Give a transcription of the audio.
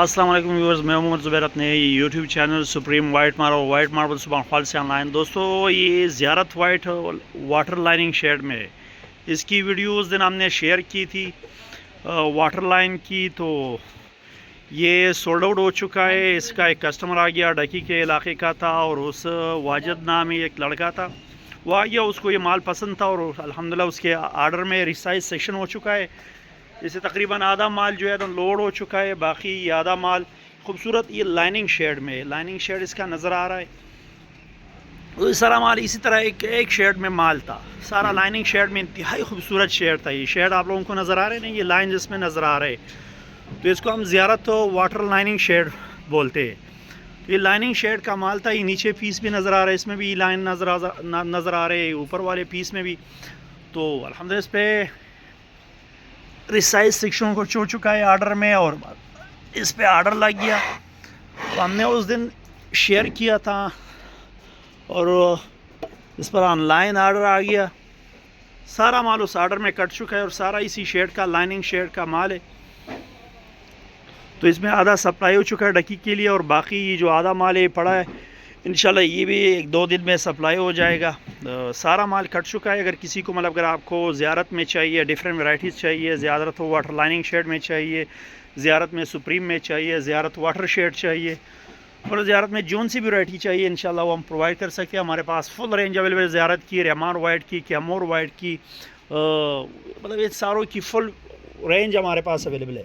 السلام علیکم ویورز، میں محمد زبیر، اپنے YouTube channel supreme white marble white marble سبحان خال سے آن لائن دوستو، یہ زیارت وائٹ واٹر لائننگ شیڈ میں ہے۔ اس کی ویڈیو اس دن ہم نے شیئر کی تھی واٹر لائن کی۔ تو یہ سولڈ آؤٹ ہو چکا ہے۔ اس کا ایک کسٹمر آ گیا، ڈکی کے علاقے کا تھا اور اس واجد نامی ایک لڑکا تھا۔ وہ آ گیا، اس کو یہ مال پسند تھا اور الحمدللہ اس کے آرڈر میں ریسائز سیکشن ہو چکا ہے۔ جیسے تقریباً آدھا مال جو ہے تو لوڈ ہو چکا ہے باقی یہ آدھا مال خوبصورت یہ لائننگ شیڈ میں ہے۔ لائننگ شیڈ اس کا نظر آ رہا ہے۔ وہ سارا مال اسی طرح ایک ایک شیڈ میں مال تھا۔ سارا لائننگ شیڈ میں انتہائی خوبصورت شیڈ تھا یہ۔ شیڈ آپ لوگوں کو نظر آ رہے ہیں یہ لائن جس میں نظر آ رہے تو اس کو ہم زیارت واٹر لائننگ شیڈ بولتے ہیں۔ تو یہ لائننگ شیڈ کا مال تھا یہ نیچے پیس بھی نظر آ رہا ہے۔ اس میں بھی لائن نظر آ نظر آ رہے اوپر والے پیس میں بھی۔ تو الحمدللہ اس پہ ریسائز سیکشن کو چھوڑ چکا ہے آرڈر میں اور اس پہ آرڈر لگ گیا۔ تو ہم نے اس دن شیئر کیا تھا اور اس پر آن لائن آرڈر آ گیا۔ سارا مال اس آرڈر میں کٹ چکا ہے اور سارا اسی شیڈ کا لائننگ شیڈ کا مال ہے۔ تو اس میں آدھا سپلائی ہو چکا ہے ڈکی کے لیے اور باقی یہ جو آدھا مال ہے پڑا ہے۔ انشاءاللہ یہ بھی ایک دو دن میں سپلائی ہو جائے گا۔ سارا مال کٹ چکا ہے۔ اگر کسی کو مطلب اگر آپ کو زیارت میں چاہیے ڈیفرنٹ ورائٹیز چاہیے، زیارت ہو واٹر لائننگ شیڈ میں چاہیے، زیارت میں سپریم میں چاہیے، زیارت واٹر شیڈ چاہیے، اور زیارت میں جون سی بھی ورائٹی چاہیے، انشاءاللہ وہ ہم پرووائڈ کر سکتے ہیں ہمارے پاس فل رینج اویلیبل زیارت کی ریمان وائٹ کی کیمور وائٹ کی مطلب یہ ساروں کی فل رینج ہمارے پاس اویلیبل ہے۔